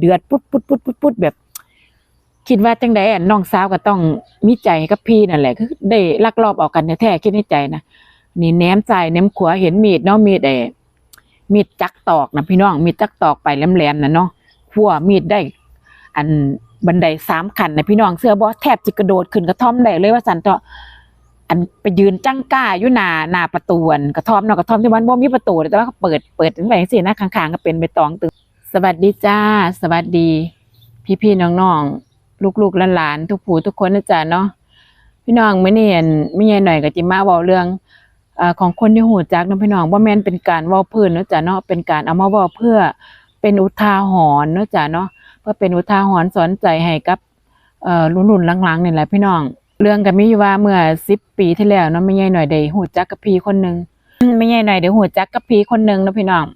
เดือดปุ๊ดปุ๊ดปุ๊ดปุ๊ดปุ๊ดแบบ คิดว่าจังใดน้องสาวก็ต้องมีใจกับพี่นั่นแหละคือได้ลักลอบออกกันแท้ๆคิดในใจนะนี่แหนมใส่แหนมขวาเห็นมีดเนาะมีดไอ้มีดจักตอกนะพี่น้องมีดจักตอกไปแหลมๆนะเนาะขั้วมีดได้ อันบันไดสามขันนะพี่น้องเสื้อบ่แทบจะกระโดดขึ้นกระท่อมได้เลยว่าสันเถาะอันไปยืนจังก้าอยู่หน้าหน้าประตูนกระท่อมเนาะกระท่อมที่มันบ่มีประตูแต่ว่าเปิดเปิดถึงไปจังซี่นะข้างๆก็เป็นใบตองตึง สวัสดีจ้า สวัสดี พี่ๆน้องๆลูกๆหลานๆทุกผู้ทุกคนนะจ๊ะเนาะพี่น้องไมื้อนี้อันไม่ใหญ่หน่อยก็จิมาเว้าเรื่องอของคนที่หูจักเนาะพี่น้องบ่าแม่นเป็นการว้าพื้นนะจ๊ะเนาะเป็นการเอามาว้าเพื่อเป็นอุทาหรณ์นะจ๊ะเนาะเพื่อเป็นอุทาหรณ์สอนใจให้กับเอ่อรุ่นหลังๆนี่แหละพี่น้อง เรื่องก็มีอยู่ว่าเมื่อ10ปีที่แล้วเนาะแม่ใหญ่หน่อยได้ฮู้จักกับพี่คนหนึงแม่ใหญ่หน่อยได้ฮู้จักกับพี่คนหนึงนะพี่น้อง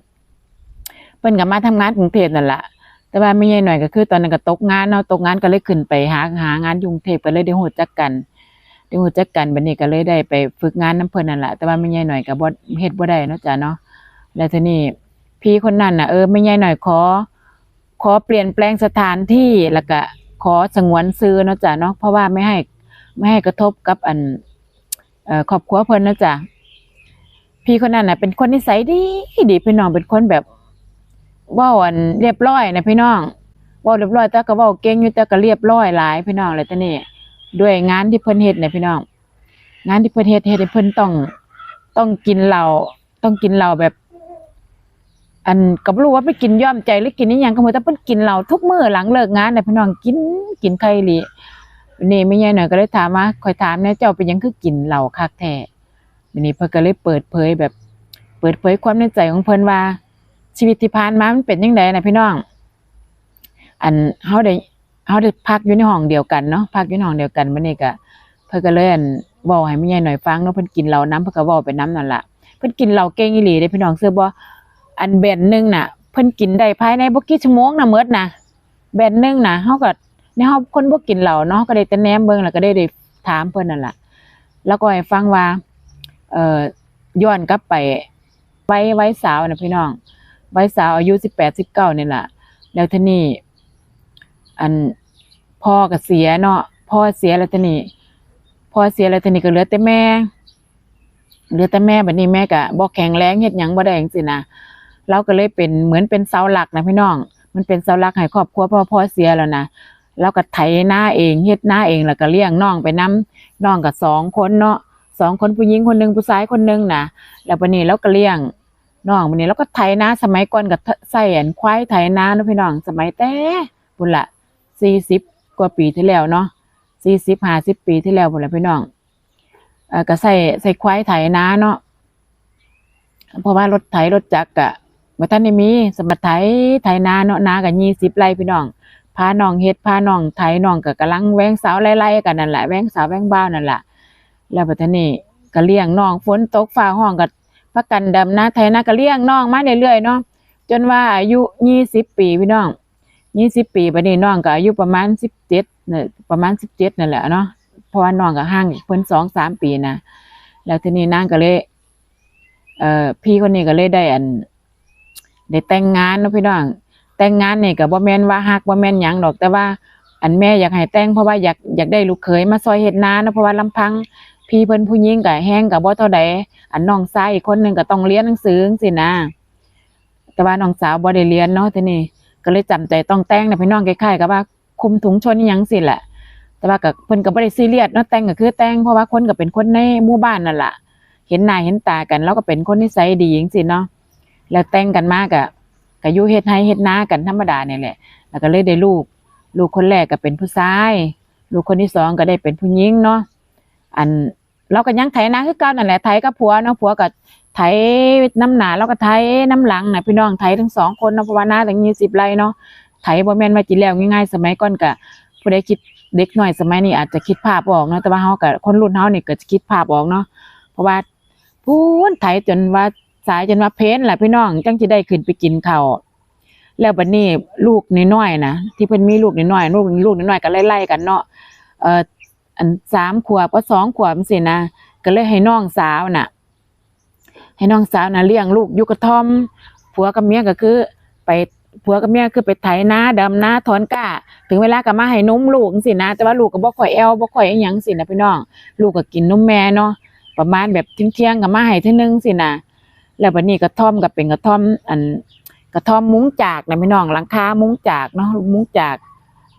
พิ่นก็มาทำงานกรุงเทพนั่นละแต่ว่าแม่ใหญ่หน่อยก็คือตอนนั้นก็ตกงานเนาะตกงานก็เลยขึ้นไปหาหางานกรุงเทพก็เลยได้ฮู้จักกันได้ฮู้จักกันบัดนี้ก็เลยได้ไปฝึกงานนํเพิ่นนั่นละแต่ว่าแม่ใหญ่หน่อยก็บ่เฮ็ดบ่ได้เนาะจ้ะเนาะแล้วทีนี้พี่คนนั้นน่ะเออแม่ใหญ่หน่อยขอ ขอเปลี่ยนแปลงสถานที่แล้วก็ขอสงวนซื้อเนาะจ้ะเนาะเพราะว่าไม่ให้ไม่ให้กระทบกับอันเอ่อครอบครัวเพิ่นนะจ้ะพี่คนนั้นน่ะเป็นคนนิสัยดีดีพี่น้องเป็นคนแบบ เว้าอันเรียบร้อยนะพี่น้องเว้าเรียบร้อยแต่ก็เว้าเก่งอยู่แต่ก็เรียบร้อยหลายพี่น้องเลยแต่นี่ด้วยงานที่เพิ่นเฮ็ดเนี่ยพี่น้อง งานที่เพิ่นเฮ็ดเฮ็ดให้เพิ่นต้องต้องกินเหล้าต้องกินเหล้าแบบ อันก็บ่รู้ว่าไปกินย่อมใจหรือกินอีหยังก็บ่แต่เพิ่นกินเหล้าทุกมื้อหลังเลิกงานน่ะพี่น้องกินกินไข่อีหลีนี่แม่ใหญ่หน่อยก็เลยถามว่าข่อยถามแหน่เจ้าเป็นยังคือกินเหล้าคักแท้วันนี้เพิ่นก็เลยเปิดเผยแบบ เปิดเผยความในใจของเพิ่นว่า ชีวิตที่ผ่านมามันเป็นจังไดน่ะพี่น้อง อันเฮาได้เฮาได้พักอยู่ในห้องเดียวกันเนาะพักอยู่ในห้องเดียวกันบัดนี้ก็เพิ่นก็เลยอันเว้าให้แม่ใหญ่หน่อยฟังเนาะเพิ่นกินเหล้านํเพิ่นก็เว้าไปนํนั่นแหละเพิ่นกินเหล้าเก่งอีหลีเด้พี่น้องเชื่อบ่อันแบนหนึ่งน่ะ เพิ่นกินได้ภายในบ่กี่ชั่วโมงน่ะหมดน่ะแบนหนึ่งน่ะเฮาก็ในเฮาคนบ่กินเหล้าเนาะก็ได้แต่แนมเบิ่งแล้วก็ได้ได้ถามเพิ่นนั่นแหละแล้วก็ให้ฟังว่า เอ่อย้อนกลับไปไวัยวัยสาวนะพี่น้อง วัยสาวอายุ18 19นี่ยแหละแล้วทีนี้อันพ่อก็เสียเนาะพ่อเสียแล้วทีนี้พ่อเสียแล้วทีนี้ก็เหลือแต่แม่เหลือแต่แม่บัดนี้แม่ก็บ่แข็งแรงเฮ็ดหยังบ่ได้จังซี่นะเราก็เลยเป็นเหมือนเป็นเสาหลักนะพี่น้อง มันเป็นเสาหลักให้ครอบครัวพ่อพ่อเสียแล้วนะเราก็ไถหน้าเองเฮ็ดหน้าเองแล้วก็เลี้ยงน้องไปนํน้องก็สองคนเนาะสองคนผู้หญิงคนหนึ่งผู้ชายคนหนึ่งนะแล้ววันนี้เราก็เลี้ยง น้องวันนี้เราก็ไถนาสมัยก่อนก็ใส่อันควายไถนาเนาะพี่น้องสมัยแต่พุ่นละ40กว่าปีที่แล้วเนาะ40 50ปีที่แล้วพุ่นละพี่น้องเออก็ใส่ใส่ควายไถนาเนาะเพราะว่ารถไถรถจักรกะบ่ทันได้มีสมัติไถไถนาเนาะนาก็20ไร่พี่น้องพาน้องเฮ็ดพาน้องไถน้องก็กำลังแว้งสาวไล่ๆกันนั่นแหละแว้งสาวแว้งบ่าวนั่นแหละแล้วบัดนี้ก็เลี้ยงน้องฝนตกฟ้าห้องก็ พักกันดำนาไถนาก็เลี้ยงน้องมาเรื่อยๆเนาะจนว่าอายุ20ปีพี่น้อง20ปีบัดนี้น้องก็อายุประมาณ17เนี่ยประมาณ17นั่นแหละเนาะเพราะว่าน้องก็ห่างเพิ่น2 3ปีนะแล้วทีนี้นางก็เลย เอ่อพี่คนนี้ก็เลยได้อันได้แต่งงานนะพี่น้อง แต่งงานเนี่ยก็บ่แม่นว่าฮักบ่แม่นหยังดอก แต่ว่า อันแม่อยากให้แต่งเพราะว่าอยากอยากได้ลูกเขยมาซอยเฮ็ดนานาะเพราะว่าลำพัง พี่เพิ่นผู้หญิงก็แฮงก็บ่เท่าใดอันน้องชายอีกคนหนึ่งก็ต้องเรียนหนังสือจังซี่นะ แต่ว่าน้องสาวบ่ได้เรียนเนาะทีนี้ก็เลยจำใจต้องแต่งนะพี่น้องคล้ายๆกับว่าคุมถุงชนยังสิแหละ แต่ว่าก็เพิ่นก็บ่ได้ซีเรียสเนาะแต่งก็คือแต่งเพราะว่าคนก็เป็นคนในหมู่บ้านนั่นแหละเห็นหน้าเห็นตากัน แล้วก็เป็นคนนิสัยดีจริงๆเนาะแล้วแต่งกันมากอะก็อยู่เฮ็ดให้เฮ็ดนากันธรรมดาเนี่ยแหละ แล้วก็เลยได้ลูก ลูกคนแรกก็เป็นผู้ชาย ลูกคนที่สองก็ได้เป็นผู้หญิงเนาะ อันเราก็ยังไถนาคือเก่านั่นแหละไถกับผัวเนาะผัวก็ไถน้ำหนาแล้วก็ไถน้ำหลังน่ะพี่น้องไถทั้งสองคนเนาะเพราะว่านาตั้งยี่สิบไร่เนาะไถบ่แม่นว่าจิแล้วง่ายๆสมัยก่อนก็ผู้ใดคิดเด็กหน้อยสมัยนี้อาจจะคิดภาพออกเนาะแต่ว่าเฮาก็คนรุ่นเฮานี่ก็จะคิดภาพออกเนาะเพราะว่าพูนไถจนว่าสายจนว่าเพ้นแหละพี่น้องจังสิได้ขึ้นไปกินข้าวแล้วบัดนี้ลูกน้อยๆนะที่เพิ่นมีลูกน้อยๆลูกลูกน้อยๆก็ไล่ๆกันเนาะเอ่อ อันสามขวบก็สองขวบจังซี่นะก็เลยให้น้องสาวน่ะ ให้น้องสาวน่ะเลี้ยงลูกอยู่กระท่อมผัวกับเมียก็คือ ไปผัวกับเมียคือไปไถนาดำนาถอนก้าถึงเวลาก็มาให้นมลูกจังซี่นะแต่ว่าลูกก็บ่ค่อยแอวบ่ค่อยอิหยังสินะพี่น้อง ลูกก็กินนมแม่เนาะประมาณแบบเที่ยงๆก็มาให้เทื่อนึงสินะแล้วบัดนี้กระท่อมก็เป็นกระท่อม อันกระท่อมมุ้งจากนะพี่น้องหลังคามุ้งจากเนาะมุ้งจาก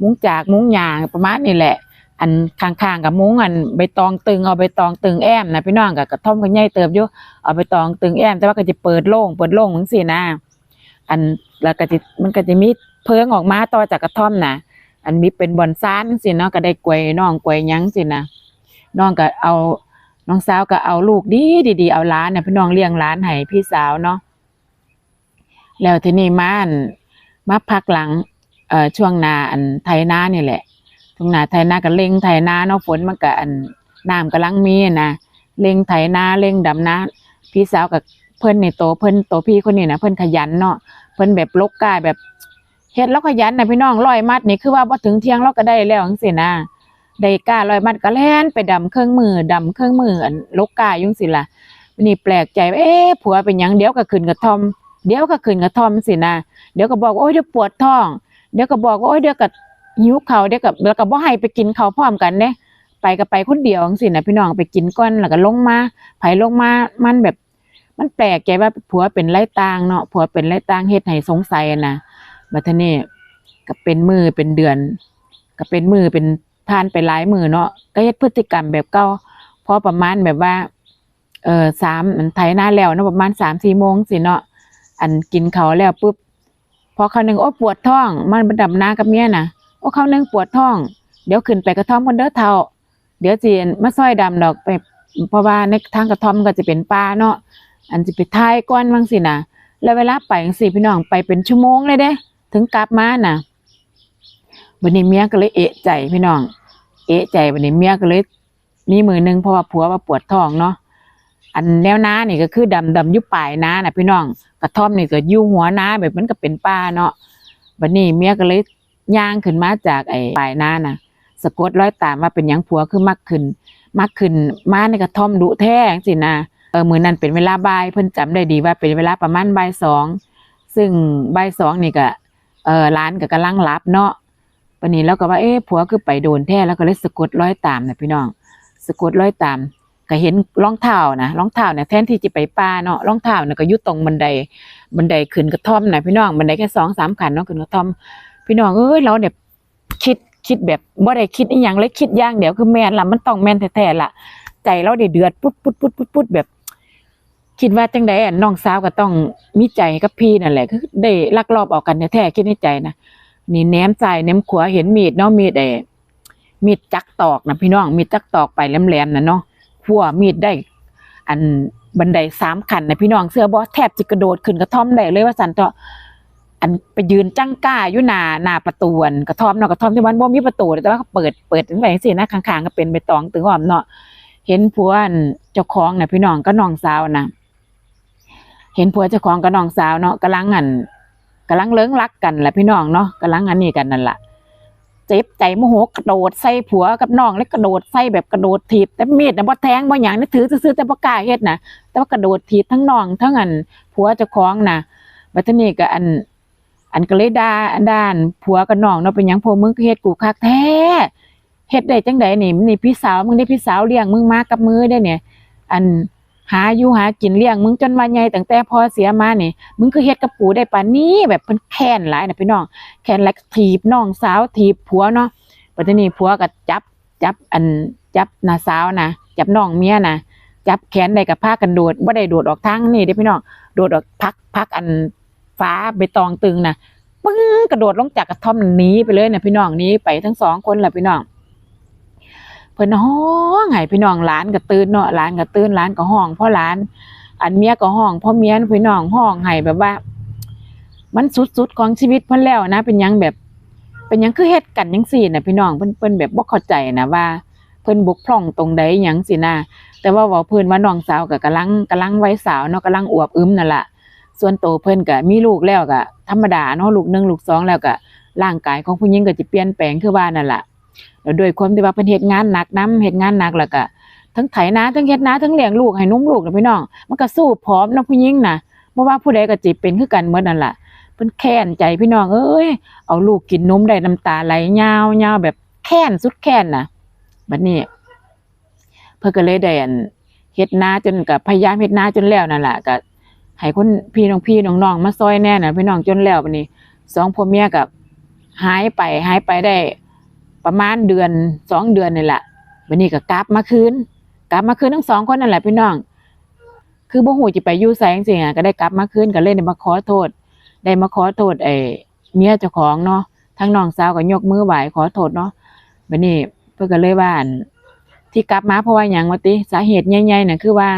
มุ้งจากมุ้งยางประมาณนี้แหละ อันข้างๆกับมุ้งอันใบตองตึงเอาใบตองตึงแอมนะพี่น้องกับกระท่อมก็ใหญ่เติบอยู่เอาใบตองตึงแอมแต่ว่าก็จะเปิดโล่งเปิดโล่งจังซี่นะอันแล้วก็จะมันก็จะมีเพิงออกมาต่อจากกระท่อมนะอันมีเป็นบอนซ่านจังซี่เนาะก็ได้กล้วยน้องกล้วยยั้งสินะน้องก็เอาน้องสาวก็เอาลูกดีดีๆเอาล้านน่ะพี่น้องเลี้ยงล้านให้พี่สาวเนาะแล้วทีนี้มาอันมาพักหลังเอ่อช่วงนาอันไถนานี่แหละ ช่งหนาไถนาก็เล็งไถนาเนาะฝนมันก็อันน้ำกำลังมีนะเล็งไถนาเล็งดำนาพี่สาวกับเพิ่นนี่โตเพิ่นโตพี่คนนี้นะเพิ่นขยันเนาะเพิ่นแบบลกกายแบบเฮ็ดแล้วขยันนะพี่น้องร้อยมัดนี่คือว่าพอถึงเที่ยงเราก็ได้แล้วจังซี่นะได้กล้าร้อยมัดก็แล่นไปดำเครื่องมือดำเครื่องมืออันลกกายยุ่จังสิล่ะนนี้แปลกใจเอ๊ะผัวเป็นยังเดี๋ยวก็ขึ้นกระทอมเดี๋ยวก็ขึ้นกระทอมสินะเดี๋ยวก็บอกว่าโอ้ยเดี๋ยวปวดท้อง เดี๋ยวก็บอกว่าโอ้ยเดี๋ยวก็ หิวเขาเดี๋ยวก็แล้วก็บ่ให้ไปกินเขาพร้อมกันเด้ไปก็ไปคนเดียวจังซี่นะพี่น้องไปกินก่อนแล้วก็ลงมาไผลงมามันแบบ มันแปลกใจว่าผัวเป็นไรต่างเนาะผัวเป็นไรต่างเฮ็ดให้สงสัยนะบัดทีนี้ก็เป็นมือเป็นเดือน ก็เป็นมือเป็นทานไปหลายมือเนาะก็เฮ็ดพฤติกรรมแบบเก่าพอประมาณแบบว่า เออสามมันไถหน้าแล้วเนาะประมาณสามสี่โมงสิเนาะอันกินเขาแล้วปุ๊บพอเขาหนึ่งโอ้ปวดท้อง มันไปดำนากับเมียน่ะ โอ้เขาหนึ่งปวดท้อง เดี๋ยวขึ้นไปกระท่อมคนเด้อเท่า เดี๋ยวจีนมาซอยดำดอกไปเพราะว่าในทางกระท่อมก็จะเป็นป่าเนาะอันจะไปท้ายก้อนบางสินะแล้วเวลาไปจังสิพี่น้องไปเป็นชั่วโมงเลยเด้ ถึงกลับมาน่ะวันนี้เมียก็เลยเอะใจพี่น้อง เอะใจวันนี้เมียก็เลยมีมือหนึงเพราะว่าผัวว่าปวดท้องเนาะอันแนวน้านี่ก็คือดำดำยุปลายน้าน่ะพี่น้องกระท่อมนี่ก็ยู่หัวน้าแบบมันก็เป็นป่าเนาะบัดนี้เมียก็เลย ย่างขึ้นมาจากไอ้ปลายหน้าน่ะสะกดร้อยตามว่าเป็นยังผัวคือมักขึ้น มักขึ้นมาในกระท่อมดุแท้งสินะเออมือนั้นเป็นเวลาบ่ายเพิ่นจำได้ดีว่าเป็นเวลาประมาณบ่ายสองซึ่งบ่ายสองนี่ก็เออร้านก็กำลังรับเนาะวันนี้เราก็ว่าเอ๊ะผัวคือไปโดนแท้แล้วก็เลยสะกดร้อยตามนะพี่น้องสะกดร้อยตามก็เห็นรองเท้านะรองเท้าเนี่ยแทนที่จะไปป่าเนาะรองเท้าเนี่ยก็ยู่ตรงบันไดบันไดขึ้นกระท่อมนะพี่น้องบันไดแค่สองสามขันเนาะขึ้นกระท่อม พี่น้องเอ้ยเราเนี่ยคิดคิดแบบบ่ได้คิดอีหยังเลยคิดอย่างเดียวคือแม่นละมันต้องแม่นแท้ๆล่ะใจเราได้เดือดปุ๊ดปุ๊ดปุ๊ดปุ๊ดปุ๊ดแบบ คิดว่าจังใดอะน้องสาวก็ต้องมีใจกับพี่นั่นแหละคือได้ลักลอบออกกันแท้ๆคิดในใจนะนี่แหนมใจแหนมขวาเห็นมีดเนาะมีดไอ้มีดจักตอกนะพี่น้องมีดจักตอกไปแหลมๆนะเนาะขัวมีดได้ อันบันไดสามขันนะพี่น้องเสื้อบอสแทบจะกระโดดขึ้นกระท่อมได้เลยว่าสันเถาะ อันไปยืนจังก้าอยู่หน้าหน้าประตูนกระท่อมเนาะกระท่อมที่มันบ่มีประตูแต่ว่าเขาเปิดเปิดถึงไปสินะข้างๆก็เป็นใบตองตึงหอมเนาะเห็นผัวเจ้าของน่ะพี่น้องก็น้องสาวนะเห็นผัวเจ้าของกับน้องสาวเนาะกำลังอันกำลังเลิ้งรักกันแหละพี่น้องเนาะกำลังอันนี้กันนั่นแหละเจ็บใจโมโหกระโดดใส่ผัวกับน้องแล้วกระโดดใส่แบบกระโดดถีบแต่มีดน่ะบ่แทงบ่หยังนี่ถือซื่อแต่บ่กล้าเฮ็ดนะแต่ว่ากระโดดถีบทั้งน้องทั้งอันผัวเจ้าของนะบัดทีนี้ก็อัน อันก็เลยด่าอันด้านผัวกับน้องเนาะเป็นหยังพวกมึงก็เฮ็ดกูคักแท้เฮ็ดได้จังไดนี่นี่พี่สาวมึงได้พี่สาวเลี้ยงมึงมากับมือได้เนี่ย อันหาอยู่หากินเลี้ยงมึงจนมาใหญ่ตั้งแต่พ่อเสียมานี่มึงคือเฮ็ดกับกูได้ปานนี้แบบเพิ่นแค้นหลายน่ะพี่น้องแขนหลักถีบน้องสาวถีบผัวเนาะปัจจุบันผัวก็จับจับอันจับน้าสาวนะจับน้องเมียนะจับแขนได้กับผ้ากันโดดบ่าได้โดดออกทางนี่เด้พี่น้องโดดออกพักพักอัน ฟ้าใบตองตึงนะปึ้งกระโดดลงจากกระท่อมหนีไปเลยนะพี่น้องนี้ไปทั้งสองคนแหละพี่น้องเพิ่นห้องให้พี่น้องหลานก็ตื่นเนาะหลานก็ตื่นหลานก็ห้องพ่อหลาน อันเมียก็ห้องพ่อเมียนะพี่น้องห้องให้แบบว่า มันสุดๆของชีวิตเพิ่นแล้วนะ เป็นยังแบบ เป็นยังคือเฮ็ดกันจังซี่น่ะพี่น้องเพิ่นเพิ่นแบบบ่เข้าใจนะว่า เพิ่นบกพร่องตรงใดยังสินะแต่ว่าว้าเพิ่นว่าน้องสาวก็กำลังกำลังไวัยสาวเนาะกำลังอวบอึมนั่นแหละ ส่วนโตเพิ่นก็มีลูกแล้วก็ธรรมดาเนาะลูกหนึ่งลูกสองแล้วก็ร่างกายของผู้หญิงก็จะเปลี่ยนแปลงคือว่านั่นแหละแล้วด้วยความที่ว่าเพิ่นเฮ็ดงานหนักนํเฮ็ดงานหนักแล้วก็ทั้งไถนาทั้งเฮ็ดนาทั้งเลี้ยงลูกให้นุ่มลูกนะพี่น้อง มันก็สู้พร้อมเนาะผู้หญิงน่ะบ่ว่าผู้ใดก็จิเป็นคือกันหมดนั่นแหละเพิ่นแค้นใจพี่น้องเอ้ยเอาลูกกินนมได้น้ำตาไหลยาวยาวแบบแค้นสุดแค้นนะบัดนี้ เพิ่นก็เลยได้อันเฮ็ดนาจนก็พยายามเฮ็ดนาจนแล้วนั่นแหละก็ ให้คนพี่น้องพี่น้องๆมาซอยแน่น่ะพี่น้องจนแล้วบัดนี้สองผัวเมียก็หายไปหายไปได้ประมาณเดือนสองเดือนนี่แหละบัดนี้ก็กลับมาคืนกลับมาคืนทั้งสองคนนั่นแหละพี่น้อง คือบ่ฮู้สิไปยู่ไสจังซี่อะก็ได้กลับมาคืนก็เลยได้มาขอโทษ ได้มาขอโทษไอ้เมียเจ้าของเนาะทั้งน้องสาวก็ยกมือไหวขอโทษเนาะบัดนี้เพิ่นก็เลยว่านที่กลับมาเพราะว่าหยังว่าติสาเหตุใหญ่ๆน่ะคือว่า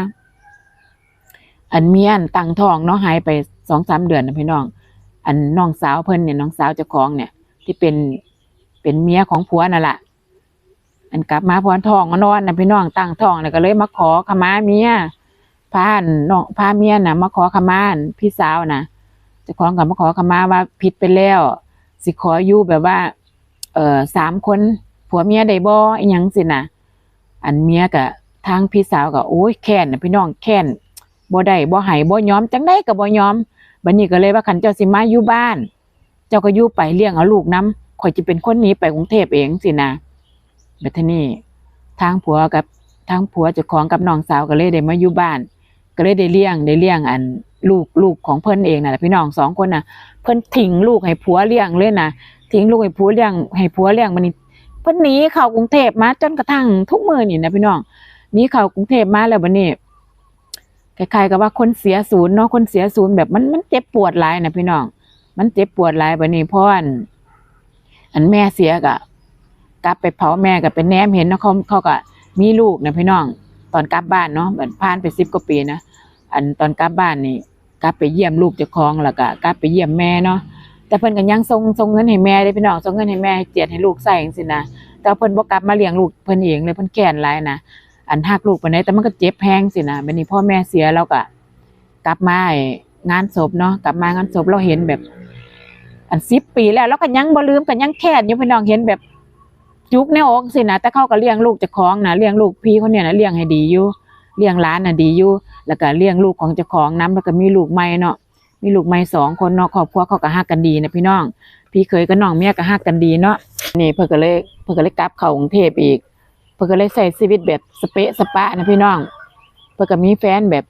อันเมียอันตั้งทองเนาะหายไปสองสามเดือนนะพี่น้อง อันน้องสาวเพิ่นเนี่ยน้องสาวเจ้าของเนี่ย ที่เป็นเป็นเมียของผัวนั่นแหละอันกลับมาพรทองนอนนะพี่น้องตั้งทองแล้วก็เลยมาขอขมาเมียพาอันน้องพาเมียนะมาขอขมาพี่สาวนะเจ้าของกับมาขอขมาว่าผิดไปแล้ว สิขออยู่แบบว่า เออสามคนผัวเมียได้บ่อยังสินะอันเมียกับทางพี่สาวก็โอ้ยแค้นนะพี่น้องแค้น บ่ได้บ่ให้บ่ยอมจังได๋ก็บ่ยอมบัดนี้ก็เลยว่าคันเจ้าสิมาอยู่บ้าน เจ้าก็อยู่ไปเลี้ยงเอาลูกนํข่อยจะเป็นคนหนี้ไปกรุงเทพเองสินะบัดทีนี้ทางผัวกับทางผัวเจ้าของกับน้องสาวก็เลยได้มาอยู่บ้าน ก็เลยได้เลี้ยงได้เลี้ยงอันลูกลูกของเพิ่นเองนะพี่น้องสองคนน่ะเพิ่นทิ้งลูกให้ผัวเลี้ยงเลยนะทิ้งลูกให้ผัวเลี้ยงให้ผัวเลี้ยงมันนี่เพิ่นหนีเข้ากรุงเทพมาจนกระทั่งทุกมือนี่นะพี่น้องหนีเข้ากรุงเทพมาแล้วบัดนี้ คล้ายๆกับว่าคนเสียศูนย์เนาะคนเสียศูนย์แบบมันมันเจ็บปวดหลายนะพี่น้อง มันเจ็บปวดหลายแบัดนี้พราะอันอันแม่เสียก็กลับไปเผาแม่ก็เป็นแนมเห็นเนาะเขาเขาก็มีลูกนะพี่น้อง ตอนกลับบ้านเนาะเหมือนผ่านไป10กว่าปีนะอันตอนกลับบ้านนี่กลับไปเยี่ยมลูกเจ้าของแล้วก็กลับไปเยี่ยมแม่เนาะแต่เพิ่นก็ยังส่งส่งเงินให้แม่เด้พี่น้องส่งเงินให้แม่เจียดให้ลูกใช้จังซี่นะแต่เพิ่นบ่กลับมาเลี้ยงลูกเพิ่นเองเลยเพิ่นแค้นหลายนะ อันฮักลูกไปานแต่มันก็เจ็บแฮงสินะบัดนี้พ่อแม่เสียแล้วก็กลับมางานศพเนาะกลับมางานศพเราเห็นแบบ อัน10ปีแล้วแล้วก็ยังบ่ลืมก็ยังแค้นอยู่พี่น้องเห็นแบบจุกในอกสินะแต่เขาก็เลี้ยงลูกเจ้าของนะเลี้ยงลูกพี่คนเนี้ยนะเลี้ยงให้ดีอยู่เลี้ยงหลานน่ะดีอยู่แล้วก็เลี้ยงลูกของเจ้าของนํแล้วก็มีลูกใหม่เนาะมีลูกใหม่สองคนเนาะครอบครัวเขาก็ฮักกันดีนะพี่น้อง พี่เคยกับน้องเมียก็ฮักกันดีเนาะนี่เพิ่นก็เลยเพิ่นก็เลยกลับเข้ากรุงเทพอีก เพิ่นก็เลยใช้ชีวิตแบบสเปะสปะนะพี่น้อง เพิ่นก็มีแฟนแบบ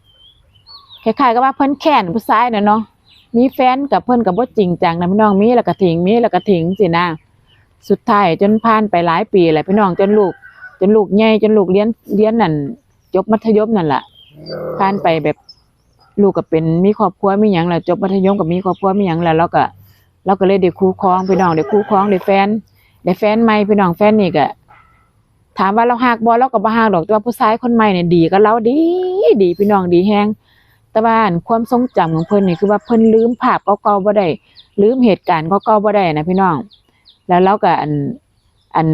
คล้ายๆกับว่าเพิ่นแค้นผู้ชายน่ะเนาะมีแฟนกับเพิ่นก็บ่จริงจังนะพี่น้องมีแล้วก็ทิ้งมีแล้วก็ทิ้งสินะสุดท้ายจนผ่านไปหลายปีแหละพี่น้องจนลูก จนลูกใหญ่จนลูกเรียนเรียนนั่นจบมัธยมนั่นละผ่านไปแบบลูกก็เป็นมีครอบครัวมีหยังแล้วจบมัธยมก็มีครอบครัวมีหยังแล้วเราก็เราก็เลยได้คู่ครองพี่น้องได้คู่ครองได้แฟนได้แฟนใหม่พี่น้องแฟนนี่ก็ ถามว่าเราฮักบ่เราก็บ่ฮักดอกแต่ว่าผู้ชายคนใหม่เนี่ยดีกับเราดีดีพี่น้องดีแฮงแต่ว่าความทรงจำของเพิ่นนี่คือว่าเพิ่นลืมภาพเก่าๆบ่ได้ลืมเหตุการณ์เก่าๆบ่ได้นะพี่น้อง แล้วเราก็อันอัน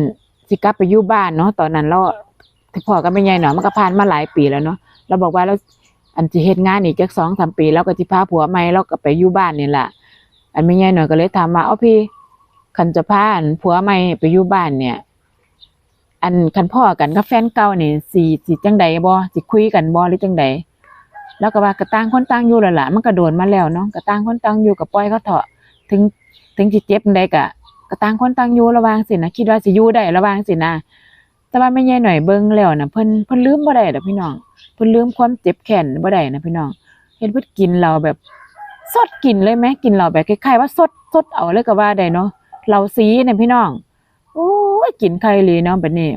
สิกลับไปอยู่บ้านเนาะตอนนั้นเราที่พ่อก็ไม่ใหญ่เนาะมันก็ผ่านมาหลายปีแล้วเนาะเราบอกว่าเราอันจะเฮ็ดงานอีกจักสองสามปีแล้วก็สิพาผัวใหม่เราก็ไปอยู่บ้านนี่แหละอันไม่ใหญ่หน่อยก็เลยถามว่าเอาพี่คันจะพานผัวใหม่ไปอยู่บ้านเนี่ย อันคันพ่อกันกับแฟนเก่านี่สิสิจังใดบ่สิคุยกันบ่หรือจังใดแล้วก็ว่ากระต่างคนต่างอยู่แล้วล่ะมันก็โดนมาแล้วเนาะกระต่างคนต่างอยู่กับปล่อยเขาเถอะถึงถึงสิเจ็บใดก็กระต่างคนต่างอยู่ระวังสินะคิดว่าสิอยู่ได้ระวังสินะแต่ว่าไม่ใหญ่หน่อยเบิ่งแล้วนะเพิ่นเพิ่นลืมบ่ได้ดอกพี่น้องเพิ่นลืมความเจ็บแค้นบ่ได้นะพี่น้องเห็นเพิ่นกินเหล้าแบบสดกินเลยไหมกินเหล้าแบบคล้ายๆว่าสดสดเอาเลยก็ว่าได้เนาะเหล้าสีเนี่ยพี่น้อง ยกินไข่เลยเนาะแบบนี้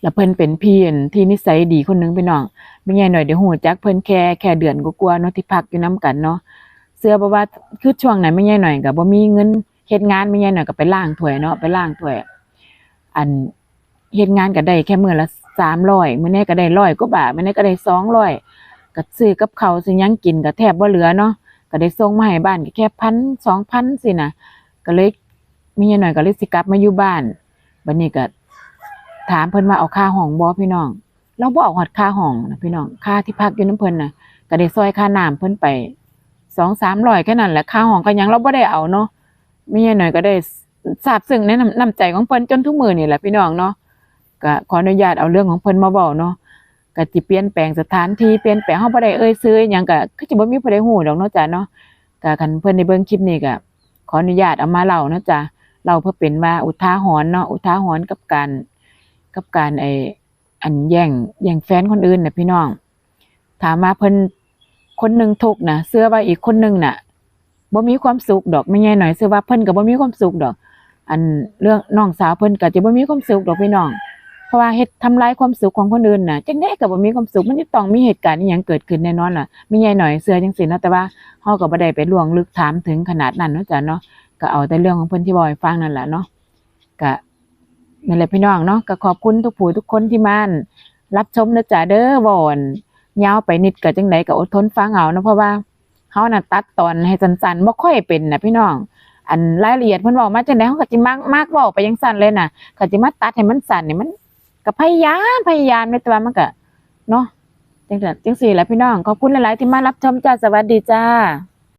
แล้วเพิ่นเป็นเพี่อันที่นิสัยดีคนหนึงพี่น้องไม่ใหญ่หน่อยเดี๋ยวฮู้จักเพิ่นแค่แค่เดือนกว่าๆเนาะที่พักอยู่นํกันเนาะเสื้อบ่ว่าคือช่วงนั้นไม่ใหญ่หน่อยก็บ่มีเงินเฮ็ดงานไม่ใหญ่หน่อยก็ไปล้างถ้วยเนาะไปล้างถ้วย อันเฮ็ดงานก็ได้แค่มื้อละ300มื้อนี้ก็ได้100กว่าบาทมื้อนี้ก็ได้200ก็ซื้อกับเขาวซื้อหยังกินก็แทบบ่เหลือเนาะก็ได้ส่งมาให้บ้านก็แค่พัน2,000สินะก็เลย มีเงหน่อยก็เลยสิกลับมาอยู่บ้านบัดนี้ก็ถามเพิ่นว่าเอาค่าห้องบ่พี่น้อง เราบ่เอาฮอดค่าห้องนะพี่น้องค่าที่พักอยู่นํเพิ่นน่ะก็ได้ซอยค่าน้ำเพิ่นไป2-300แค่นั้นแหละค่าห้องก็ยังเราบ่ได้เอาเนาะมีเงหน่อยก็ได้ซาบซึ้งในน้ำนำใจของเพิ่นจนทุกมือนี่แหละพี่น้องเนาะก็ขออนุญาตเอาเรื่องของเพิ่นมาเว้าเนาะก็สิเปลี่ยนแปลงสถานที่เปลี่ยนแปลงเฮาบ่ได้เอ่ยซื้อหยังก็คือสิบ่มีผู้ใดฮู้ดอกเนาะจ้ะเนาะก็คันเพิ่นได้เบิ่งคลิปนี้ก็ขออนุญาตเอามาเล่านะจ๊ะ เล่าเพื่อเป็นว่าอุทาหรณ์เนาะอุทาหรณ์กับการกับการไออันแย่งแย่งแฟนคนอื่นน่ะพี่น้อง ถามว่าเพิ่นคนหนึ่งทุกนะเสื้อว่าอีกคนหนึ่งน่ะบ่มีความสุขดอกไม่ใช่หน่อยเสื้อว่าเพิ่นก็บ่มีความสุขดอก อันเรื่องน้องสาวเพิ่นก็จะบ่มีความสุขดอกพี่น้อง เพราะว่าเฮ็ดทำลายความสุขของคนอื่นน่ะจังได๋ก็บ่มีความสุขมันจะต้องมีเหตุการณ์อีหยังเกิดขึ้นแน่นอนล่ะไม่ใช่หน่อยเสื้อจังซี่เนะแต่ว่าเฮาก็บ่ได้ไปล่วงลึกถามถึงขนาดนั้นเนาะจ้ะเนาะ ก็เอาแต่เรื่องของเพิ่นที่บ่ให้ฟังนั่นแหละเนาะก็นั่นแหละพี่น้องเนาะก็ขอบคุณทุกผู้ทุกคนที่มารับชมนะจ๊ะเด้อบอนยาวไปนิดก็จังไดก็อดทนฟังเอาเนาะเพราะว่าเฮาน่ะตัดตอนให้สั้นๆบ่ค่อยเป็นนะพี่น้อง อันรายละเอียดเพิ่นเว้ามาจังได๋เฮาก็สิมักมักเว้าไปจังซั่นเลยน่ะก็สิมาตัดให้มันสั้นนี่มันก็พยายามพยายามแต่ว่ามันก็เนาะจังซั่นจังซี่แหละพี่น้องขอบคุณหลายๆที่มารับชมจ้าสวัสดีจ้า